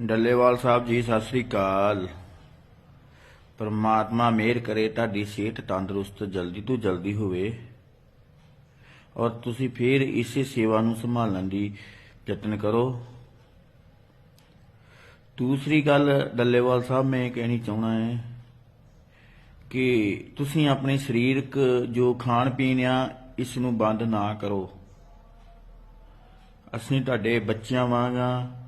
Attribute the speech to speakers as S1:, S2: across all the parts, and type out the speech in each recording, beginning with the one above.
S1: ਡੱਲੇਵਾਲ ਸਾਹਿਬ ਜੀ, ਸਤਿ ਸ੍ਰੀ ਅਕਾਲ। ਪਰਮਾਤਮਾ ਮਿਹਰ ਕਰੇ, ਤੁਹਾਡੀ ਸਿਹਤ ਤੰਦਰੁਸਤ ਜਲਦੀ ਤੋਂ ਜਲਦੀ ਹੋਵੇ। ਔਰ ਤੁਸੀਂ ਫੇਰ ਇਸੇ ਸੇਵਾ ਨੂੰ ਸੰਭਾਲਣ ਦੀ ਯਤਨ ਕਰੋ। ਦੂਸਰੀ ਗੱਲ ਡੱਲੇਵਾਲ ਸਾਹਿਬ, ਮੈਂ ਕਹਿਣੀ ਚਾਹਣਾ ਹੈ ਕਿ ਤੁਸੀਂ ਆਪਣੇ ਸਰੀਰਕ ਜੋ ਖਾਣ ਪੀਣ ਆ, ਇਸ ਨੂੰ ਬੰਦ ਨਾ ਕਰੋ। ਅਸੀਂ ਤੁਹਾਡੇ ਬੱਚਿਆਂ ਵਾਂਗਾ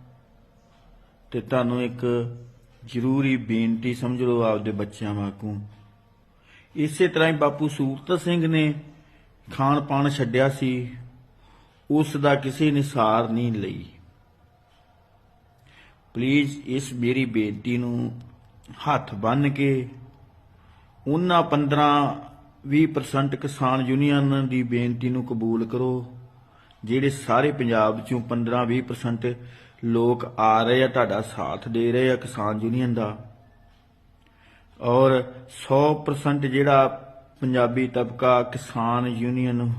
S1: ਤੇ ਤੁਹਾਨੂੰ ਇੱਕ ਜ਼ਰੂਰੀ ਬੇਨਤੀ ਸਮਝ ਲਓ ਆਪਦੇ ਬੱਚਿਆਂ ਵਾਂਗੂ। ਇਸੇ ਤਰ੍ਹਾਂ ਹੀ ਬਾਪੂ ਸੂਰਤ ਸਿੰਘ ਨੇ ਖਾਣ ਪਾਣ ਛੱਡਿਆ ਸੀ, ਉਸ ਦਾ ਕਿਸੇ ਨੇ ਸਾਰ ਨਹੀਂ ਲਈ। ਪਲੀਜ਼ ਇਸ ਮੇਰੀ ਬੇਨਤੀ ਨੂੰ ਹੱਥ ਬੰਨ ਕੇ ਉਹਨਾਂ 15 20% ਕਿਸਾਨ ਯੂਨੀਅਨ ਦੀ ਬੇਨਤੀ ਨੂੰ ਕਬੂਲ ਕਰੋ, ਜਿਹੜੇ ਸਾਰੇ ਪੰਜਾਬ ਚੋਂ 15 20% ਲੋਕ ਆ ਰਹੇ ਆ, ਤੁਹਾਡਾ ਸਾਥ ਦੇ ਰਹੇ ਆ, ਕਿਸਾਨ ਯੂਨੀਅਨ ਦਾ। ਔਰ 100% ਜਿਹੜਾ ਪੰਜਾਬੀ ਤਬਕਾ ਕਿਸਾਨ ਯੂਨੀਅਨ,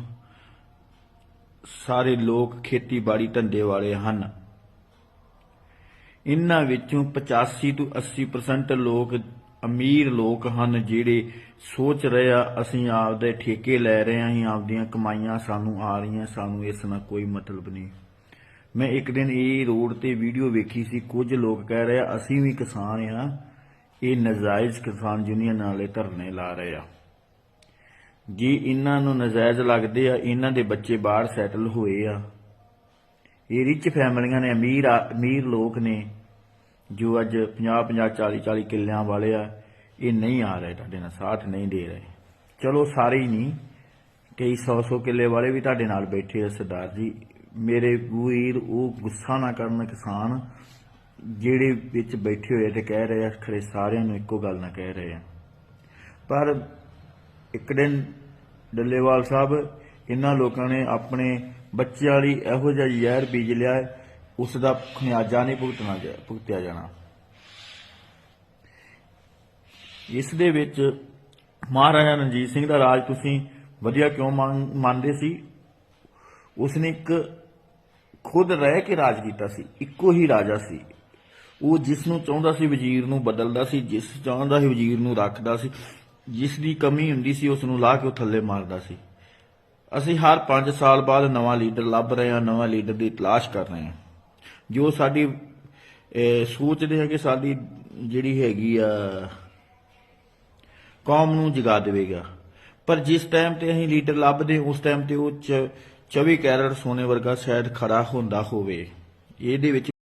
S1: ਸਾਰੇ ਲੋਕ ਖੇਤੀਬਾੜੀ ਧੰਦੇ ਵਾਲੇ ਹਨ। ਇਨ੍ਹਾਂ ਵਿੱਚੋਂ 85 ਤੋਂ 80% ਲੋਕ ਅਮੀਰ ਲੋਕ ਹਨ, ਜਿਹੜੇ ਸੋਚ ਰਹੇ ਆ, ਅਸੀਂ ਆਪਦੇ ਠੇਕੇ ਲੈ ਰਹੇ ਹਾਂ ਅਸੀਂ ਆਪਦੀਆਂ ਕਮਾਈਆਂ ਸਾਨੂੰ ਆ ਰਹੀਆਂ, ਸਾਨੂੰ ਇਸ ਨਾਲ ਕੋਈ ਮਤਲਬ ਨਹੀਂ। ਮੈਂ ਇੱਕ ਦਿਨ ਇਹ ਰੋਡ ਤੇ ਵੀਡੀਓ ਵੇਖੀ ਸੀ, ਕੁਝ ਲੋਕ ਕਹਿ ਰਹੇ ਆ, ਅਸੀਂ ਵੀ ਕਿਸਾਨ ਆ ਇਹ ਨਜਾਇਜ਼ ਕਿਸਾਨ ਯੂਨੀਅਨ ਵਾਲੇ ਧਰਨੇ ਲਾ ਰਹੇ ਆ। ਜੀ ਇਹਨਾਂ ਨੂੰ ਨਜਾਇਜ਼ ਲੱਗਦੇ ਆ, ਇਹਨਾਂ ਦੇ ਬੱਚੇ ਬਾਹਰ ਸੈਟਲ ਹੋਏ ਆ। ਇਹ ਰਿਚ ਫੈਮਲੀਆਂ ਨੇ, ਅਮੀਰ ਆ- ਅਮੀਰ ਲੋਕ ਨੇ, ਜੋ ਅੱਜ 50 50 40 40 ਕਿੱਲਿਆਂ ਵਾਲੇ ਆ, ਇਹ ਨਹੀਂ ਆ ਰਹੇ ਤੁਹਾਡੇ ਨਾਲ, ਸਾਥ ਨਹੀਂ ਦੇ ਰਹੇ। ਚਲੋ ਸਾਰੇ ਹੀ ਨਹੀਂ, ਕਈ 100 100 ਕਿੱਲੇ ਵਾਲੇ ਵੀ ਤੁਹਾਡੇ ਨਾਲ ਬੈਠੇ ਆ, ਸਰਦਾਰ ਜੀ ਮੇਰੇ ਵੀਰ ਉਹ ਗੁੱਸਾ ਨਾ ਕਰਨ ਕਿਸਾਨ ਜਿਹੜੇ ਵਿੱਚ ਬੈਠੇ ਹੋਏ ਤੇ ਕਹਿ ਰਹੇ ਆ ਖਰੇ ਸਾਰਿਆਂ ਨੂੰ ਇੱਕੋ ਗੱਲ ਨਾ ਕਹਿ ਰਹੇ ਆ। ਪਰ ਇੱਕ ਦਿਨ ਡੱਲੇਵਾਲ ਸਾਹਿਬ ਇਹਨਾਂ ਲੋਕਾਂ ਨੇ ਆਪਣੇ ਬੱਚਿਆਂ ਲਈ ਇਹੋ ਜਿਹਾ ਜ਼ਹਿਰ ਬੀਜ ਲਿਆ ਹੈ, ਉਸ ਦਾ ਖਿਆਜਾ ਨਹੀਂ ਭੁਗਤਣਾ ਭੁਗਤਿਆ ਜਾਣਾ। ਇਸ ਦੇ ਵਿੱਚ ਮਹਾਰਾਜਾ ਰਣਜੀਤ ਸਿੰਘ ਦਾ ਰਾਜ ਤੁਸੀਂ ਵਧੀਆ ਕਿਉਂ ਮੰਨਦੇ ਸੀ? ਉਸਨੇ ਇੱਕ ਖੁਦ ਰਹਿ ਕੇ ਰਾਜ ਕੀਤਾ ਸੀ, ਇੱਕੋ ਹੀ ਰਾਜਾ ਸੀ। ਉਹ ਜਿਸ ਨੂੰ ਚਾਹੁੰਦਾ ਸੀ ਵਜ਼ੀਰ ਨੂੰ ਬਦਲਦਾ ਸੀ, ਜਿਸ ਚਾਹੁੰਦਾ ਸੀ ਵਜ਼ੀਰ ਨੂੰ ਰੱਖਦਾ ਸੀ, ਜਿਸ ਦੀ ਕਮੀ ਹੁੰਦੀ ਸੀ ਉਸ ਨੂੰ ਲਾ ਕੇ ਉਹ ਥੱਲੇ ਮਾਰਦਾ ਸੀ। ਅਸੀਂ ਹਰ 5 ਸਾਲ ਬਾਅਦ ਨਵਾਂ ਲੀਡਰ ਲੱਭ ਰਹੇ ਹਾਂ, ਨਵਾਂ ਲੀਡਰ ਦੀ ਤਲਾਸ਼ ਕਰ ਰਹੇ ਹਾਂ। ਜੋ ਸਾਡੀ ਸੋਚਦੇ ਹਾਂ ਕਿ ਸਾਡੀ ਜਿਹੜੀ ਹੈਗੀ ਆ, ਕੌਮ ਨੂੰ ਜਗਾ ਦੇਵੇਗਾ। ਪਰ ਜਿਸ ਟਾਈਮ ਤੇ ਅਸੀਂ ਲੀਡਰ ਲੱਭਦੇ, ਉਸ ਟਾਈਮ ਤੇ ਉਹ ਚ- 24 ਕੈਰਟ ਸੋਨੇ ਵਰਗਾ ਸ਼ਾਇਦ ਖੜਾ ਹੁੰਦਾ ਹੋਵੇ ਇਹਦੇ ਵਿੱਚ